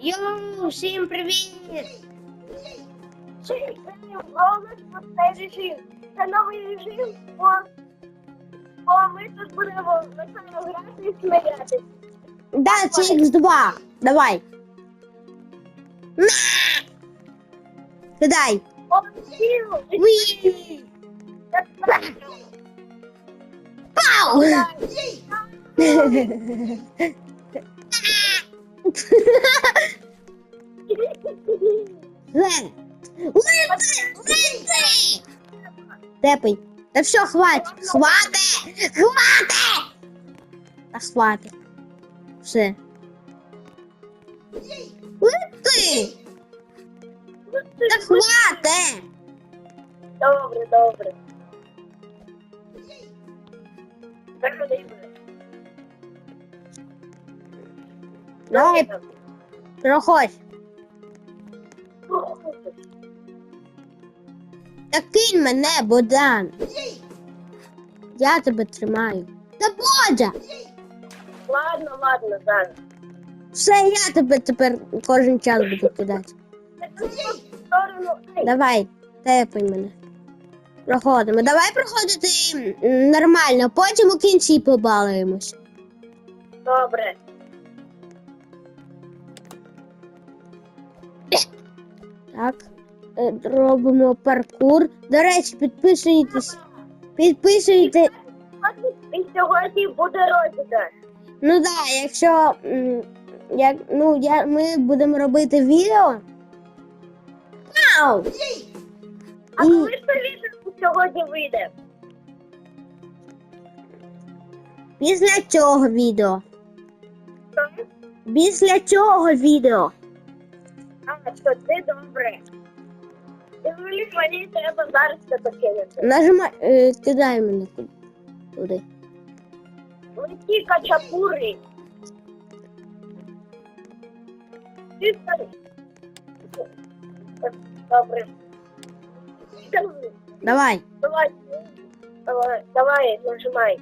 Йоу, всім привіт! Головне, цей режим. Це новий режим, бо, бо ми тут будемо весело грати і сміятися. Да, це X2. Давай. На! Кидай. Пау! Тепай. Та все, хватит. Хватит! Хватит! Та хватит. Все. Лети! Та хватит! Добре, добре. Заходи. Давай, проходь. Та кинь мене, Богдан. Я тебе тримаю. Та Бодя! Ладно, ладно, зараз. Все, я тебе тепер кожен час буду кидати. Давай, тепай мене. Проходимо. Давай проходити нормально, потім у кінці побалуємось. Добре. Так. Е, Робимо паркур. До речі, підписуйтесь. Підписуйте. І сьогодні буде розіграш. Ну так, да, якщо як, ну, я, ми будемо робити відео. Ау! А І- коли ж це відео сьогодні вийде? Після цього відео. Після цього відео. А, що ти добре. І мені, треба зараз це покинути. Нажимай, е, кидай мене туди. Леті качапури. Ти скажи. Добре. Давай. Давай, давай, давай, нажимай.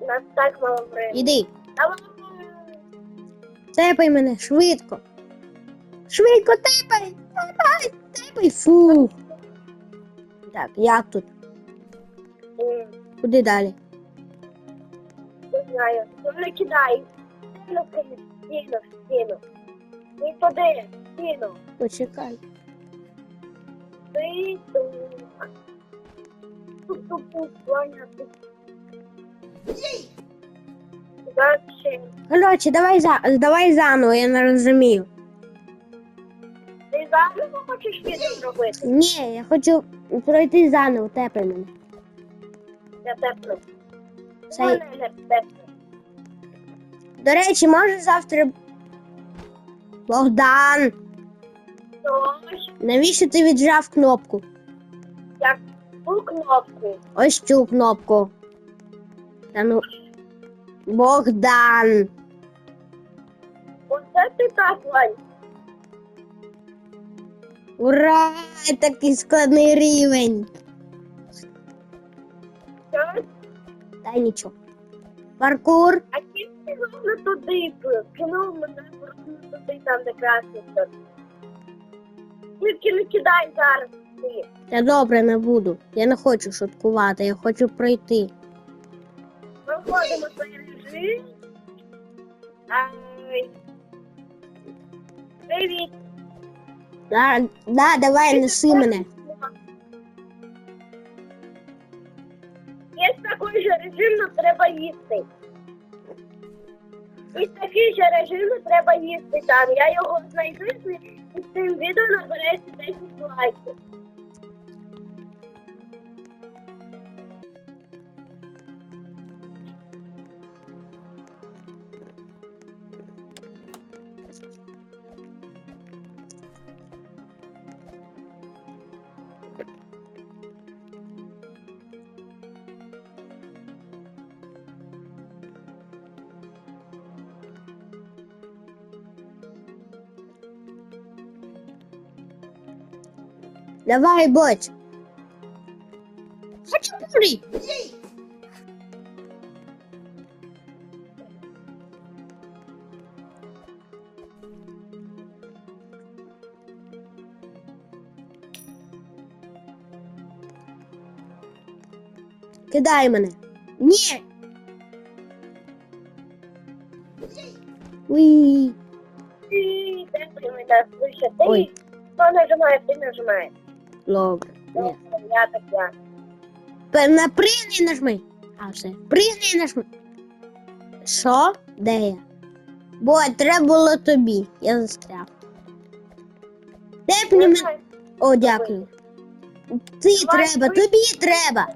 У нас так мало времени. Іди. Давай. Тепай мене швидко. Швидко тепай. Тепай. Тепай. Фу. Так, як тут? Куди далі? Не знаю. Ну не кидай. Стіну, стіну, стіну. Не туди, стіну. Почекай. Ти тут. Тут, тут, тут, Ваня, тут. Дальше. Коротше, давай за давай заново, я не розумію. Ти заново хочеш відео зробити? Ні, я хочу пройти заново, мене. Я тепло. Це- Мене не тепло. До речі, може завтра. Богдан, Тож, навіщо ти віджав кнопку? як ту кнопку. Ось цю кнопку. Та ну. Богдан. Оце ти так, Вань. Ура! Такий складний рівень. Що? Та нічого. Паркур. А ти кинув туди, кинув мене просто туди, там де красний тут. Тільки не кидай зараз ти. Та добре не буду. Я не хочу шуткувати, я хочу пройти. Проходимо цей режим. Ай. Привіт. Да, да, давай неси мене. Є такий же режим, але треба їсти. І такий же режим, але треба їсти там. Я його знайду і з цим відео набереться 10 лайків. Давай, бот. Хачапури! Кидай мене. Ні. Уй. Ти, ти, ти, ти, ти, ти, ти, ти, ти, ти, Добре. Ні. Я так я. Пе- На пригни нажми. А все. Пригни нажми. Що? Де я? Бо треба було тобі. Я застряг. Тепні мене. О, дякую. Ти Давай, треба, ви- тобі треба.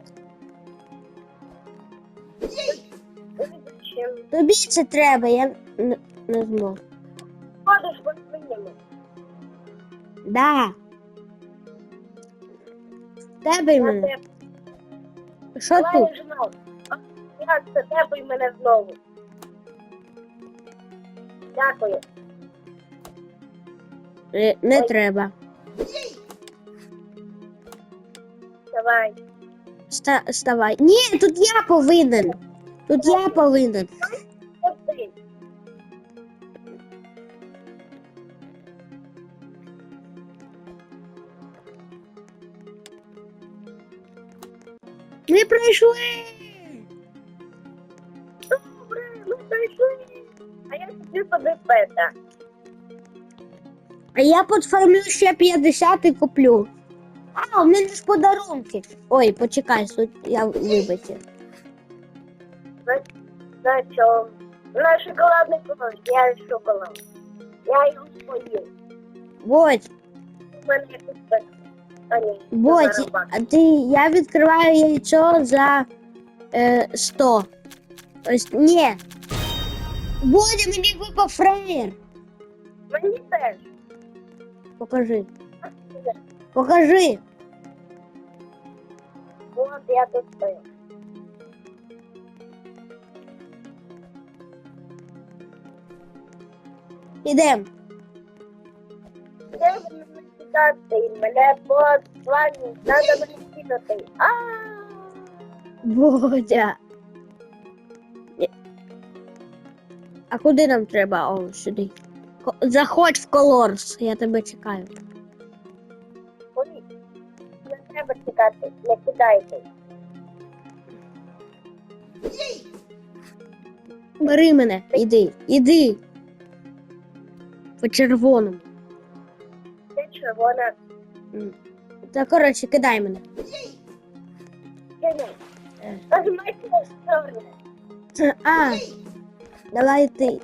Тобі це треба, я не, не зможу. Ходиш по своєму. Да. Тебе мене. Що тут? Як це тепай мене знову. Дякую. Е, Не Ой. треба. Давай. Ста, ставай. Ні, тут я повинен. Тут я повинен. Ми пройшли. Добре, ми прийшли. А я собі собі пета. А я подфармлю ще 50 і куплю. А, у мене ж подарунки. Ой, почекай, тут я вибачив. На чому? На шоколадний колор. Я шоколад. Я його поїв. Бодь, У мене якось так. Барабан. а ти, я відкриваю яйцо за е, 100. Ось, ні. Бодя, мені випав фраєр. Мені теж. Покажи. Покажи. От я тут стою. Ідем. Мене кидати? Мене по плані треба мене кинути. А Бодя. А куди нам треба? О, сюди. Ко- Заходь в колорс, я тебе чекаю. Ой, не треба тікати, не кидайте. Бери мене, іди, іди. По червоному. Червона. Та коротше, кидай мене. чорне. А, давай ти.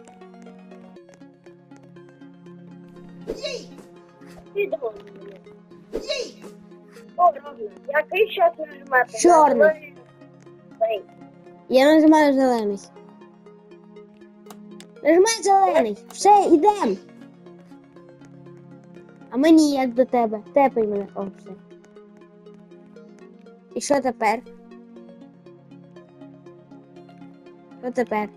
Ровно. Який щас нажимати? Чорний. Я нажимаю зелений. Нажимай зелений. Все, ідем. А мені як до тебе? Тепай мене. Все. І що тепер? Що тепер?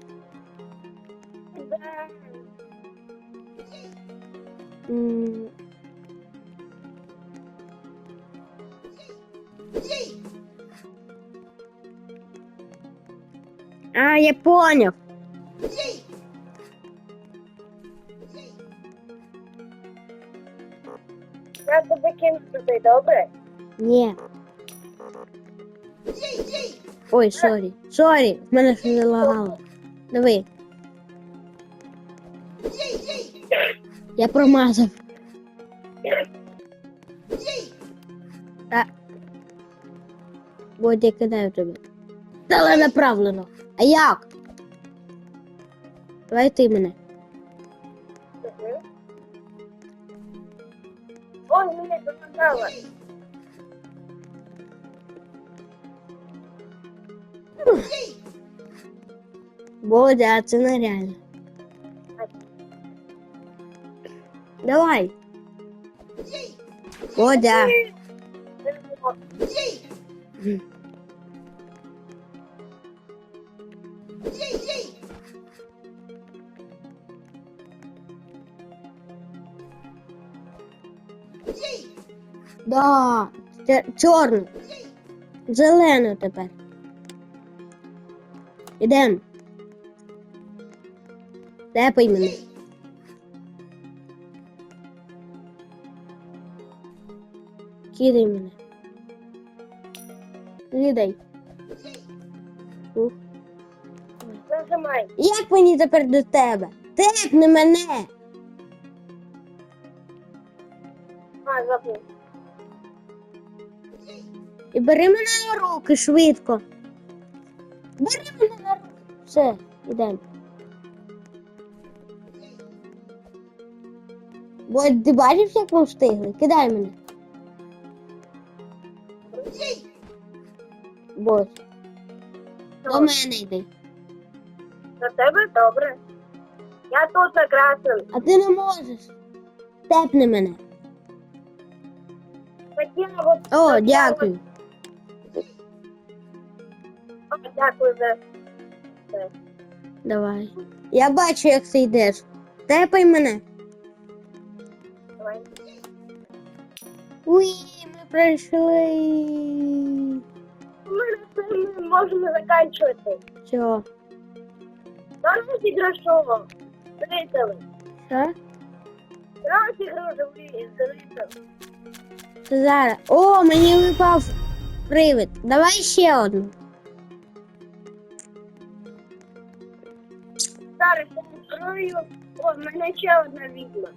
А, я поняв. Я кину туди, добре? Ні. Ой, сорі. Сорі, в мене щось залагало. Диви. Я промазав. Та. Бодя, кидаю тобі. Але направлено. А як? Давай ти мене. Ой, мене запитала. Бодя, це нереально. Давай. Бодя. Да. Це чорну. Зелену тепер. Ідем. Тепай мене. Кидай мене. Кидай. Ух. Нажимай. Як мені тепер до тебе? Тепни мене! А, забув. І бери мене на руки швидко. Бери мене на руки. Все, йдемо. Бо ти бачив, як ми встигли? Кидай мене. Бось, до мене йди. За тебе добре. Я тут красен. А ти не можеш. Тепни мене. О, дякую. Дякую за це. Давай. Я бачу, як ти йдеш. Тепай мене. Давай. Уї, ми пройшли. Ми на не можемо закінчувати. Все. Зараз іграшу. Зрителі. Що? Зараз іграшу зрителі. Зараз. О, мені випав привид. Давай ще одну. Зараз я відкрию. О, в мене ще одна відьма.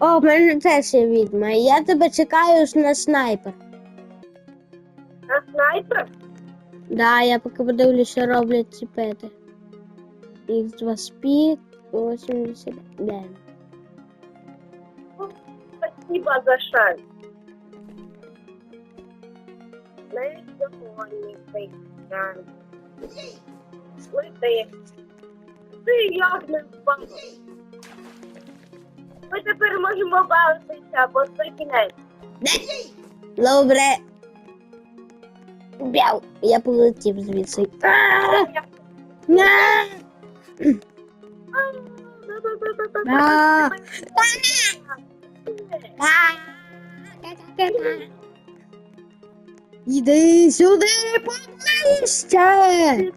О, в мене теж є відьма. Я тебе чекаю на снайпер. А снайпер? Да, я поки подивлюсь, що роблять ці пети. Х2 спід 89. Ну, Спасибо за шанс. Навіть сьогодні цей шанс. Слухай, ти як не впав? Ми тепер можемо бавитися, бо це кінець. Добре. Бяу. Я полетів звідси. А! На! А! А! Іди сюди, поближче!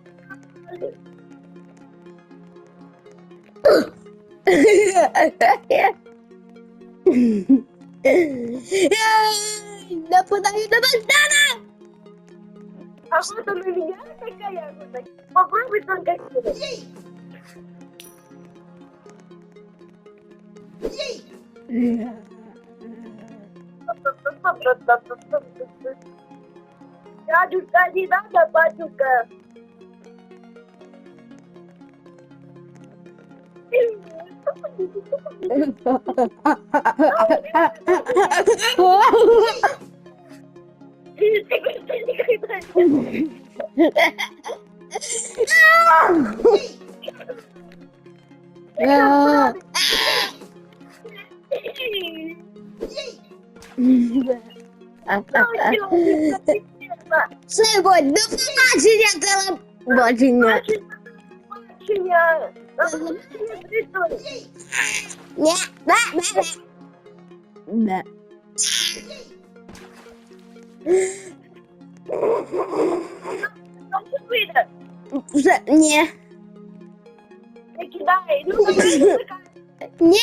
Ей, Нападаю на Богдана! А вот он у меня такая вот. Попробуй только кинуть. Дядюшка, не надо, батюшка. А! Все, будь, до побачення, телебачення. Бачення. Ні. Вже, ні. Не кидай, ну Ні.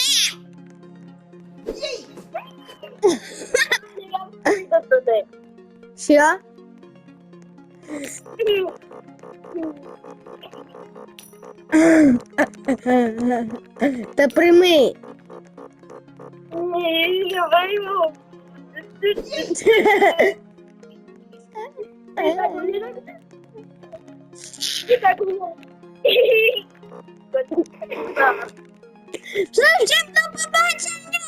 Та прийми. Ні, я вийму. Було. До побачення.